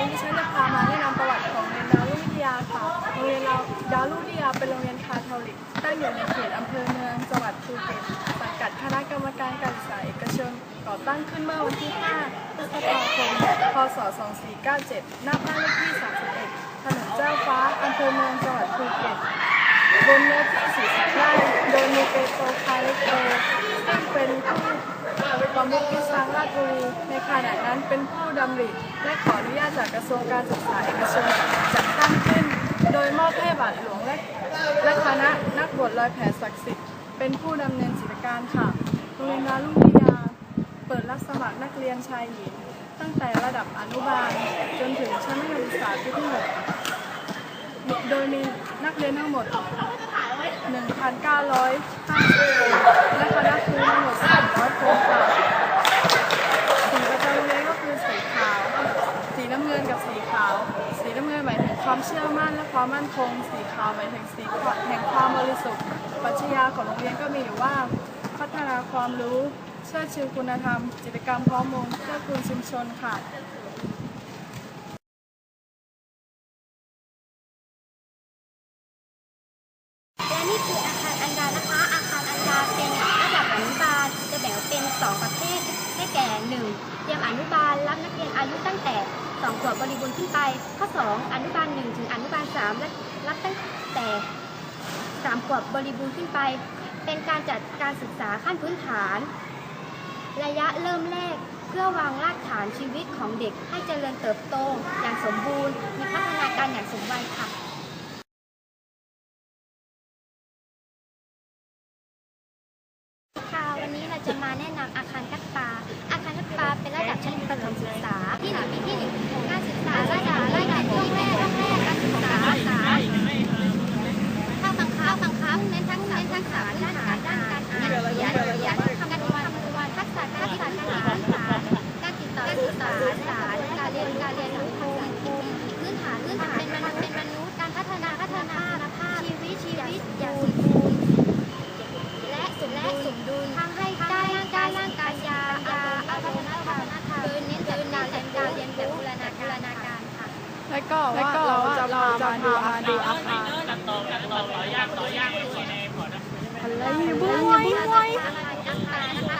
นี้ดิฉันจะพามาแนะนำประวัติของโรงเรียนดาวรุ่งวิทยาค่ะ โรงเรียนเราดาวุวิทยาเป็นโรงเรียนคาทอลิกตั้งอยู่ในเขตอำเภอเมืองจังหวัดภูเก็ตสังกัดคณะกรรมการการศึกษาเอกชนก่อตั้งขึ้นเมื่อวันที่ 5 พฤษภาคม พศ 2497 หน้าบ้านเลขที่ 31 ถนนเจ้าฟ้าอำเภอเมืองจังหวัดภูเก็ตบนเนื้อที่40ไร่โดยมีเปโตรคาเล็กโตซึ่งเป็นผู้ ประมุขวิชาราชบุรีในขณะนั้นเป็นผู้ดำริและขออนุญาตจากกระทรวงการศึกษาเอกชนจัดตั้งขึ้น โดยมอบให้บาทหลวงและและคณะนักบวชลอยแผ่ศักดิ์สิทธิ์เป็นผู้ดำเนินกิจการค่ะโรงเรียนดาวรุ่งวิทยาเปิดรับสมัครนักเรียนชายหญิง ตั้งแต่ระดับอนุบาลจนถึงชั้นมัธยมศึกษาปีที่หกโดยมีนักเรียนทั้งหมด 1,950คน และคณะครูทั้งหมด 300 คนค่ะสีประจำโรงเรียนก็คือสีขาว สีน้ำเงินกับสีขาว สีน้ำเงินหมายถึงความ เชื่อมั่นและความมั่นคง สีขาวหมายถึงสีแห่งความบริสุทธิ์ปรัชญาของโรงเรียนก็มีอยู่ว่า พัฒนาความรู้เชื่อชูคุณธรรมกิจกรรมพร้อมวงเพื่อคุณชุมชนค่ะและนี่คืออาคารอันดานะคะ อาคารอันดาเป็นระดับอนุบาลจะแบ่งเป็น 2 ประเภทได้แก่ 1. เตรียมอนุบาลรับนักเรียนอายุตั้งแต่ 2ขวบบริบูรณ์ขึ้นไป ข้อ 2. อนุบาล1ถึงอนุบาล3และรับตั้งแต่ 3 ขวบบริบูรณ์ขึ้นไป เป็นการจัดการศึกษาขั้นพื้นฐาน ระยะเริ่มแรกเพื่อวางรากฐานชีวิตของเด็กให้เจริญเติบโตอย่างสมบูรณ์ มีพัฒนาการอย่างสมวัยค่ะค่ะวันนี้เราจะมาแนะนำอาคารทักษาอาคารทักษาเป็นระดับชั้นประถมศึก และก็ว่าเราจะพามาดูอาดูอาคารอะไรบุ้บุ้ยยอาคารอาคาร